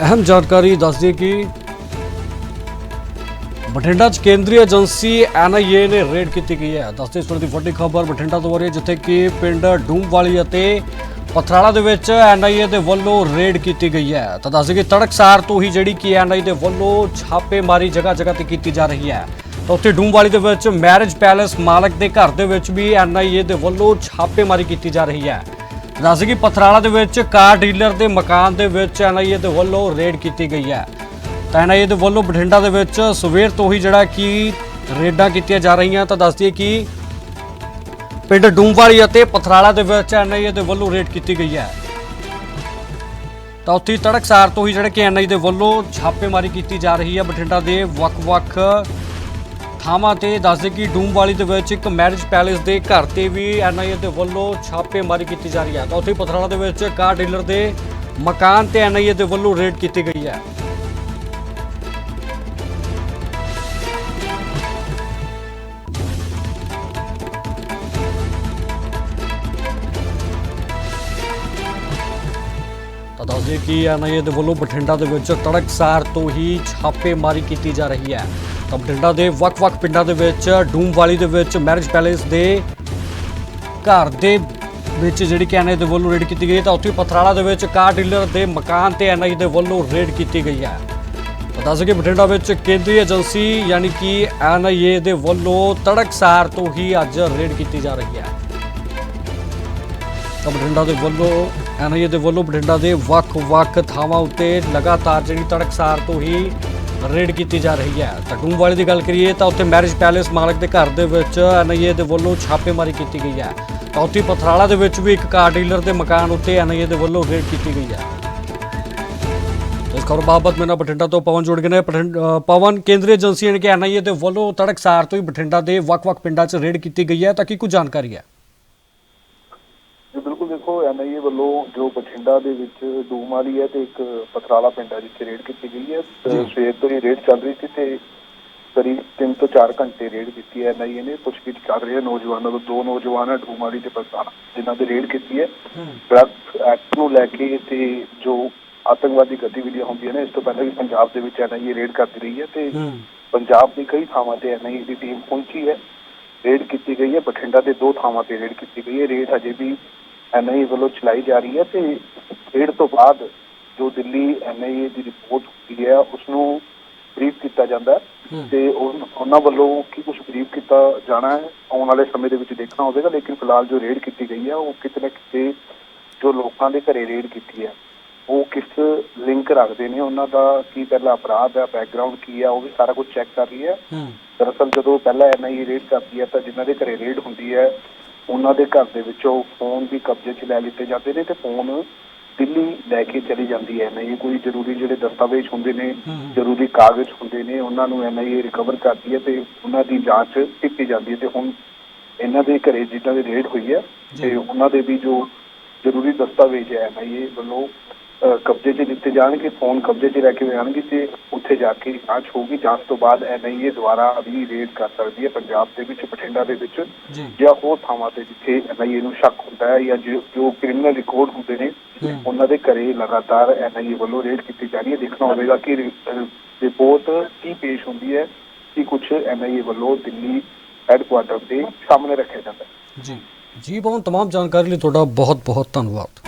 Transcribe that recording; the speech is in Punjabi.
ਅਹਿਮ ਜਾਣਕਾਰੀ ਦੱਸਦੀ ਕਿ ਬਠਿੰਡਾ 'ਚ ਕੇਂਦਰੀ ਏਜੰਸੀ ਐਨਆਈਏ ਨੇ ਰੇਡ ਕੀਤੀ ਗਈ ਹੈ। ਦੱਸਦੇ ਇਸ ਵੇਲੇ ਦੀ ਵੱਡੀ ਖਬਰ ਬਠਿੰਡਾ ਤੋਂ ਆ ਰਹੀ ਹੈ, ਜਿੱਥੇ ਕਿ ਪਿੰਡ ਡੂਮਵਾਲੀ ਅਤੇ ਪਥਰਾਲਾ ਦੇ ਵਿੱਚ ਐਨਆਈਏ ਦੇ ਵੱਲੋਂ ਰੇਡ ਕੀਤੀ ਗਈ ਹੈ। ਤਾਂ ਦੱਸਦੇ ਕਿ ਤੜਕਸਾਰ ਤੋਂ ਹੀ ਜਿਹੜੀ ਕਿ ਐਨਆਈ ਦੇ ਵੱਲੋਂ ਛਾਪੇਮਾਰੀ ਜਗ੍ਹਾ ਜਗ੍ਹਾ ਤੇ ਕੀਤੀ ਜਾ ਰਹੀ ਹੈ। ਤਾਂ ਉੱਥੇ ਡੂਮਵਾਲੀ ਦੇ ਵਿੱਚ ਮੈਰਿਜ ਪੈਲੇਸ ਮਾਲਕ ਦੇ ਘਰ ਦੇ ਵਿੱਚ ਵੀ ਐਨਆਈਏ ਦੇ ਵੱਲੋਂ ਛਾਪੇਮਾਰੀ ਕੀਤੀ ਜਾ ਰਹੀ ਹੈ। ਦੱਸ ਕਿ ਪਥਰਾਲਾ ਦੇ ਵਿੱਚ, ਕਾਰ ਡੀਲਰ ਦੇ ਮਕਾਨ ਦੇ ਵਿੱਚ ਐਨਆਈਏ ਦੇ ਵੱਲੋਂ ਰੇਡ ਕੀਤੀ ਗਈ ਹੈ। ਤਾਂ ਐਨਆਈਏ ਦੇ ਵੱਲੋਂ ਬਠਿੰਡਾ ਦੇ ਵਿੱਚ ਸਵੇਰ ਤੋਂ ਹੀ ਜਿਹੜਾ ਕਿ ਰੇਡਾਂ ਕੀਤੀਆਂ ਜਾ ਰਹੀਆਂ, ਤਾਂ ਦੱਸ ਦਈਏ ਕਿ ਪਿੰਡ ਡੂਮਵਾਲੀ ਅਤੇ ਪਥਰਾਲਾ ਦੇ ਵਿੱਚ ਐਨਆਈਏ ਦੇ ਵੱਲੋਂ ਰੇਡ ਕੀਤੀ ਗਈ ਹੈ। ਤਾਂ ਉੱਥੇ ਹੀ ਤੜਕਸਾਰ ਤੋਂ ਹੀ ਜਿਹੜੇ ਕਿ ਐਨਆਈ ਦੇ ਵੱਲੋਂ ਛਾਪੇਮਾਰੀ ਕੀਤੀ ਜਾ ਰਹੀ ਹੈ। ਬਠਿੰਡਾ ਦੇ ਵੱਖ-ਵੱਖ ਥਾਵਾਂ ਤੇ ਦੱਸਦੇ ਕਿ ਡੂਮਵਾਲੀ ਦੇ ਵਿੱਚ ਇੱਕ ਮੈਰਿਜ ਪੈਲੇਸ ਦੇ ਘਰ ਤੇ ਵੀ ਐਨਆਈਏ ਦੇ ਵੱਲੋਂ ਛਾਪੇਮਾਰੀ ਕੀਤੀ ਜਾ ਰਹੀ ਹੈ। ਤਾਂ ਉੱਥੇ ਹੀ ਦੇ ਵਿੱਚ ਕਾਰ ਡੀਲਰ ਦੇ ਮਕਾਨ ਤੇ ਐਨਆਈਏ ਦੇ ਵੱਲੋਂ ਰੇਡ ਕੀਤੀ ਗਈ ਹੈ। ਤਾਂ ਦੱਸਦੇ ਕਿ ਐਨਆਈਏ ਦੇ ਵੱਲੋਂ ਬਠਿੰਡਾ ਦੇ ਵਿੱਚ ਤੜਕਸਾਰ ਤੋਂ ਹੀ ਛਾਪੇਮਾਰੀ ਕੀਤੀ ਜਾ ਰਹੀ ਹੈ। ਤਾਂ ਬਠਿੰਡਾ ਦੇ ਵੱਖ-ਵੱਖ ਪਿੰਡਾਂ ਦੇ ਵਿੱਚ ਡੂਮਵਾਲੀ ਦੇ ਵਿੱਚ, ਮੈਰਿਜ ਪੈਲੇਸ ਦੇ ਘਰ ਦੇ ਵਿੱਚ ਜਿਹੜੀ ਕਿ ਐਨਆਈ ਦੇ ਵੱਲੋਂ ਰੇਡ ਕੀਤੀ ਗਈ ਹੈ, ਤਾਂ ਉੱਥੇ ਪਥਰਾਲਾ ਦੇ ਵਿੱਚ ਕਾਰ ਡੀਲਰ ਦੇ ਮਕਾਨ ਤੇ ਐਨਆਈ ਦੇ ਵੱਲੋਂ ਰੇਡ ਕੀਤੀ ਗਈ ਹੈ। ਤਾਂ ਦੱਸ ਕਿ ਬਠਿੰਡਾ ਵਿੱਚ ਕੇਂਦਰੀ ਏਜੰਸੀ ਯਾਨੀ ਕਿ ਐਨਆਈਏ ਦੇ ਵੱਲੋਂ ਤੜਕਸਾਰ ਤੋਂ ਹੀ ਅੱਜ ਰੇਡ ਕੀਤੀ ਜਾ ਰਹੀ ਹੈ। ਤਾਂ ਬਠਿੰਡਾ ਦੇ ਵੱਲੋਂ ਐਨਆਈਏ ਦੇ ਵੱਲੋਂ ਬਠਿੰਡਾ ਦੇ ਵੱਖ-ਵੱਖ ਥਾਵਾਂ ਉੱਤੇ ਲਗਾਤਾਰ ਜਿਹੜੀ ਤੜਕਸਾਰ ਤੋਂ ਹੀ ਰੇਡ ਕੀਤੀ ਜਾ ਰਹੀ ਹੈ। ਤਾਂ ਵਾਲੇ ਦੀ ਗੱਲ ਕਰੀਏ ਤਾਂ ਉੱਥੇ ਮੈਰਿਜ ਪੈਲੇਸ ਮਾਲਕ ਦੇ ਘਰ ਦੇ ਵਿੱਚ ਐਨਆਈਏ ਦੇ ਵੱਲੋਂ ਛਾਪੇਮਾਰੀ ਕੀਤੀ ਗਈ ਹੈ। ਤਾਂ ਉੱਥੇ ਪਥਰਾਲਾ ਦੇ ਵਿੱਚ ਵੀ ਇੱਕ ਕਾਰ ਡੀਲਰ ਦੇ ਮਕਾਨ ਉੱਤੇ ਐਨਆਈਏ ਦੇ ਵੱਲੋਂ ਰੇਡ ਕੀਤੀ ਗਈ ਹੈ। ਇਸ ਖਬਰ ਬਾਬਤ ਮੇਰਾ ਬਠਿੰਡਾ ਤੋਂ ਪਵਨ ਜੁੜ ਗਏ ਨੇ। ਬਠਿੰਡ- ਪਵਨ, ਕੇਂਦਰੀ ਏਜੰਸੀ ਯਾਨੀ ਕਿ ਐਨਆਈਏ ਦੇ ਵੱਲੋਂ ਤੜਕਸਾਰ ਤੋਂ ਹੀ ਬਠਿੰਡਾ ਦੇ ਵੱਖ-ਵੱਖ ਪਿੰਡਾਂ 'ਚ ਰੇਡ ਕੀਤੀ ਗਈ ਹੈ। ਤਾਂ ਕੀ ਕੁਝ ਜਾਣਕਾਰੀ ਹੈ? ਦੇਖੋ ਐਨਆਈਏ ਵੱਲੋਂ ਜੋ ਬਠਿੰਡਾ ਦੇ ਵਿੱਚ ਡੂਮ ਵਾਲੀ ਹੈ ਤੇ ਇੱਕ ਪਥਰਾਲਾ ਪਿੰਡ ਹੈ ਜਿੱਥੇ ਰੇਡ ਕੀਤੀ ਗਈ ਹੈ। ਤੇ। ਸਵੇਰ ਤੋਂ ਹੀ ਰੇਡ ਚੱਲ ਰਹੀ ਸੀ ਤੇ ਕਰੀਬ 3 ਤੋਂ 4 ਘੰਟੇ ਰੇਡ ਕੀਤੀ ਹੈ ਐਨਆਈਏ ਨੇ। ਪੁੱਛਗਿੱਛ ਕਰ ਰਹੇ ਆ ਨੌਜਵਾਨਾਂ ਤੋਂ ਦੋ ਨੌਜਵਾਨ ਹੈ ਡੂਮ ਵਾਲੀ ਤੇ ਪਥਰਾਲਾ ਜਿਨ੍ਹਾਂ ਦੇ ਰੇਡ ਕੀਤੀ ਹੈ। ਡਰੱਗਸ ਐਕਟ ਨੂੰ ਲੈ ਕੇ ਤੇ ਜੋ ਆਤੰਕਵਾਦੀ ਗਤੀਵਿਧੀਆਂ ਹੁੰਦੀਆਂ ਨੇ ਇਸ ਤੋਂ ਪਹਿਲਾਂ ਵੀ ਪੰਜਾਬ ਦੇ ਵਿੱਚ ਐਨਆਈਏ ਰੇਡ ਕਰਦੀ ਰਹੀ ਹੈ ਤੇ ਹੂੰ। ਪੰਜਾਬ ਦੀ ਕਈ ਥਾਵਾਂ ਤੇ ਐਨਆਈਏ ਦੀ ਟੀਮ ਪਹੁੰਚੀ ਹੈ। ਰੇਡ ਕੀਤੀ ਗਈ ਹੈ। ਬਠਿੰਡਾ ਦੇ ਦੋ ਥਾਵਾਂ ਤੇ ਰੇਡ ਕੀਤੀ ਗਈ ਹੈ। ਰੇਡ ਹਜੇ ਵੀ ਐਨਆਈਏ ਵੱਲੋਂ ਚਲਾਈ ਜਾ ਰਹੀ ਹੈ ਤੇ ਰੇਡ ਤੋਂ ਬਾਅਦ ਜੋ ਦਿੱਲੀ ਐਨਆਈਏ ਦੀ ਰਿਪੋਰਟ ਹੁੰਦੀ ਹੈ ਉਸ ਨੂੰ ਬਰੀਫ ਕੀਤਾ ਜਾਂਦਾ। ਤੇ ਉਹਨਾਂ ਵੱਲੋਂ ਕੀ ਕੁਝ ਬਰੀਫ ਕੀਤਾ ਜਾਣਾ ਹੈ ਆਉਣ ਵਾਲੇ ਸਮੇਂ ਦੇ ਵਿੱਚ ਦੇਖਣਾ ਹੋਵੇਗਾ ਲੇਕਿਨ ਫਿਲਹਾਲ ਜੋ ਰੇਡ ਕੀਤੀ ਗਈ ਹੈ ਉਹ ਕਿਤੇ ਨਾ ਕਿਤੇ ਜੋ ਲੋਕਾਂ ਦੇ ਘਰੇ ਰੇਡ ਕੀਤੀ ਹੈ ਉਹ ਕਿਸ ਲਿੰਕ ਰੱਖਦੇ ਨੇ ਉਹਨਾਂ ਦਾ ਕੀ ਪਹਿਲਾ ਅਪਰਾਧ ਹੈ ਬੈਕਗ੍ਰਾਉਂਡ ਕੀ ਹੈ ਉਹ ਵੀ ਸਾਰਾ ਕੁਝ ਚੈੱਕ ਕਰ ਰਹੀ ਹੈ ਦਰਅਸਲ ਜਦੋਂ ਪਹਿਲਾਂ ਐਨਆਈਏ ਰੇਡ ਕਰਦੀ ਹੈ ਤਾਂ ਜਿਨ੍ਹਾਂ ਦੇ ਘਰੇ ਰੇਡ ਹੁੰਦੀ ਹੈ ਉਹਨਾਂ ਦੇ ਘਰ ਦੇ ਵਿੱਚੋਂ ਫੋਨ ਵੀ ਕਬਜ਼ੇ 'ਚ ਲੈ ਲਿੱਤੇ ਜਾਂਦੇ ਨੇ ਤੇ ਫੋਨ ਦਿੱਲੀ ਲੈ ਕੇ ਚਲੀ ਜਾਂਦੀ ਹੈ ਐਨਆਈਏ ਕੋਈ ਜ਼ਰੂਰੀ ਜਿਹੜੇ ਦਸਤਾਵੇਜ਼ ਹੁੰਦੇ ਨੇ। ਜ਼ਰੂਰੀ ਕਾਗਜ਼ ਹੁੰਦੇ ਨੇ ਉਹਨਾਂ ਨੂੰ ਐਨਆਈਏ ਰਿਕਵਰ ਕਰਦੀ ਹੈ ਤੇ ਉਹਨਾਂ ਦੀ ਜਾਂਚ ਕੀਤੀ ਜਾਂਦੀ ਹੈ ਤੇ ਹੁਣ ਇਹਨਾਂ ਦੇ ਘਰੇ ਜਿੱਦਾਂ ਦੀ ਰੇਡ ਹੋਈ ਹੈ। ਤੇ ਉਹਨਾਂ ਦੇ ਵੀ ਜੋ ਜ਼ਰੂਰੀ ਦਸਤਾਵੇਜ਼ ਹੈ ਐਨਆਈਏ ਵੱਲੋਂ ਕਬਜ਼ੇ 'ਚ ਲਿੱਤੇ ਜਾਣਗੇ ਫੋਨ ਕਬਜ਼ੇ 'ਚ ਲੈ ਕੇ ਜਾਣਗੇ ਤੇ ਉੱਥੇ ਜਾ ਕੇ ਜਾਂਚ ਹੋਊਗੀ ਜਾਂਚ ਤੋਂ ਬਾਅਦ ਐਨਆਈਏ ਦੁਆਰਾ ਵੀ ਰੇਡ ਕਰ ਸਕਦੀ ਹੈ ਪੰਜਾਬ ਦੇ ਵਿੱਚ ਬਠਿੰਡਾ ਦੇ ਵਿੱਚ ਜੀ ਜਾਂ ਹੋਰ ਥਾਵਾਂ ਤੇ ਜਿੱਥੇ ਐਨਆਈਏ ਨੂੰ ਸ਼ੱਕ ਹੁੰਦਾ ਹੈ ਜਾਂ ਜੋ ਜੋ ਕ੍ਰਿਮੀਨਲ ਰਿਕਾਰਡ ਹੁੰਦੇ ਨੇ ਹੂੰ। ਉਹਨਾਂ ਦੇ ਘਰੇ ਲਗਾਤਾਰ ਐਨਆਈਏ ਵੱਲੋਂ ਰੇਡ ਕੀਤੀ ਜਾ ਰਹੀ ਹੈ ਦੇਖਣਾ ਹੋਵੇਗਾ ਕਿ ਰਿਪੋਰਟ ਕੀ ਪੇਸ਼ ਹੁੰਦੀ ਹੈ ਕੀ ਕੁਝ ਐਨਆਈਏ ਵੱਲੋਂ ਦਿੱਲੀ ਹੈੱਡਕੁਆਰਟਰ ਤੇ ਸਾਹਮਣੇ ਰੱਖਿਆ ਜਾਂਦਾ ਹੈ ਜੀ ਜੀ ਬਹੁਤ तमाम ਜਾਣਕਾਰੀ ਲਈ ਤੁਹਾਡਾ ਬਹੁਤ ਬਹੁਤ ਧੰਨਵਾਦ